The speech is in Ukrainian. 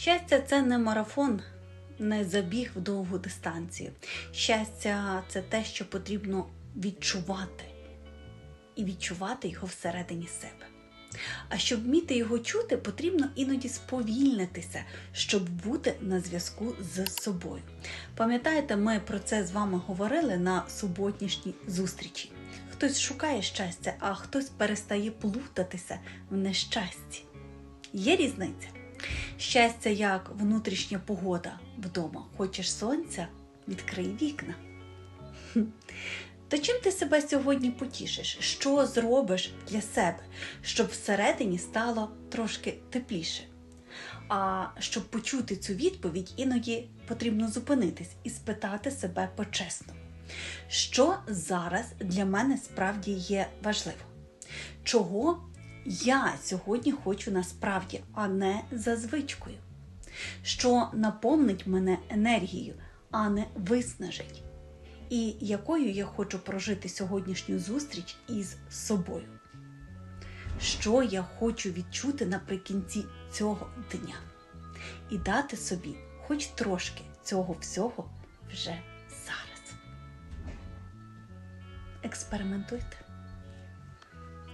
Щастя це не марафон, не забіг в довгу дистанцію. Щастя це те, що потрібно відчувати і відчувати його всередині себе. А щоб вміти його чути, потрібно іноді сповільнитися, щоб бути на зв'язку з собою. Пам'ятаєте, ми про це з вами говорили на суботнішній зустрічі. Хтось шукає щастя, а хтось перестає плутатися в нещасті. Є різниця? Щастя як внутрішня погода вдома. Хочеш сонця? Відкрий вікна. То чим ти себе сьогодні потішиш? Що зробиш для себе, щоб всередині стало трошки тепліше? А щоб почути цю відповідь, іноді потрібно зупинитись і спитати себе по-чесному, що зараз для мене справді є важливо? Чого я сьогодні хочу насправді, а не за звичкою? Що наповнить мене енергією, а не виснажить? і якою я хочу прожити сьогоднішню зустріч із собою. Що я хочу відчути наприкінці цього дня, і дати собі хоч трошки цього всього вже зараз. Експериментуйте.